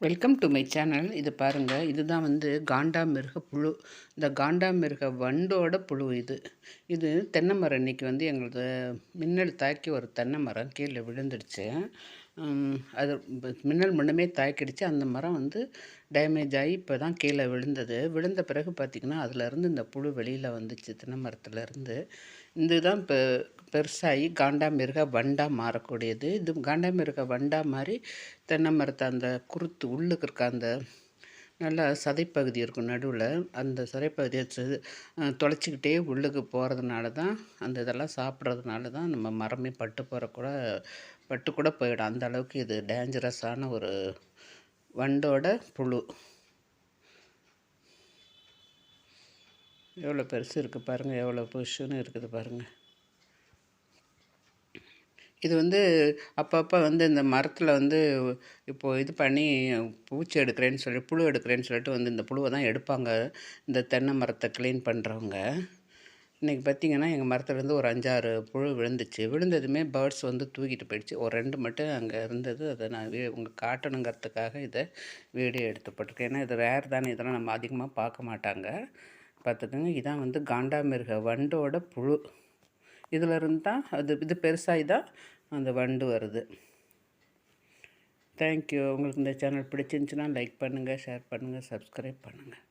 Welcome to my channel இது பாருங்கள் இதுதான் வந்து காண்டாமிருக புழு. இந்த காண்டாமிருக வண்டோட புழு இது. இது தென்னை மரம். இன்றைக்கி வந்து எங்களது மின்னல் தாக்கி ஒரு தென்னை மரம் கீழே விழுந்துடுச்சு. அது மின்னல் முன்னமே தாக்கிடுச்சு. அந்த மரம் வந்து டேமேஜ் ஆகி இப்போ தான் கீழே விழுந்தது. விழுந்த பிறகு பார்த்திங்கன்னா அதுலேருந்து இந்த புழு வெளியில் வந்துச்சு தென்னை மரத்துலேருந்து இதுதான் இப்போ பெருசாகி காண்டாமிருக வண்டாக மாறக்கூடியது. இது காண்டாமிருக வண்டா மாதிரி தென்னை மரத்தை அந்த குருத்து உள்ளுக்கு இருக்க அந்த நல்லா சதைப்பகுதி இருக்கும் நடுவில். அந்த சதைப்பகுதியை தொலைச்சிக்கிட்டே உள்ளுக்கு போகிறதுனால தான் அந்த இதெல்லாம் சாப்பிட்றதுனால தான் நம்ம மரமே பட்டு போகிற கூட பட்டு கூட போயிடும். அந்த அளவுக்கு இது டேஞ்சரஸான ஒரு வண்டோட புழு. எவ்வளோ பெருசு இருக்குது பாருங்கள் எவ்வளோ புஷுன்னு இருக்குது பாருங்கள் இது வந்து அப்பப்போ வந்து இந்த மரத்தில் வந்து இப்போது இது பண்ணி பூச்சி எடுக்கிறேன்னு சொல்லி புழு எடுக்கிறேன்னு சொல்லிட்டு வந்து இந்த புழுவை தான் எடுப்பாங்க. இந்த தென்னை மரத்தை க்ளீன் பண்ணுறவங்க இன்றைக்கி பார்த்திங்கன்னா எங்கள் மரத்துலேருந்து ஒரு அஞ்சாறு புழு விழுந்துச்சு. விழுந்ததுமே பேர்ட்ஸ் வந்து தூக்கிட்டு போயிடுச்சு. ஒரு ரெண்டு மட்டும் அங்கே இருந்தது. அதை நான் வீ உங்களுக்கு காட்டணுங்கிறதுக்காக இதை வீடியோ எடுத்து போட்டிருக்கேன். ஏன்னா இது ரேர் தானே. இதெல்லாம் நம்ம அதிகமாக பார்க்க மாட்டாங்க. பார்த்துக்கோங்க. இதான் வந்து காண்டாமிருக வண்டோட புழு. இதில் இருந்து தான் அது இது பெருசாகி தான் அந்த வண்டு வருது. தேங்க்யூ உங்களுக்கு இந்த சேனல் பிடிச்சிருந்துச்சின்னா லைக் பண்ணுங்கள் ஷேர் பண்ணுங்கள் சப்ஸ்கிரைப் பண்ணுங்கள்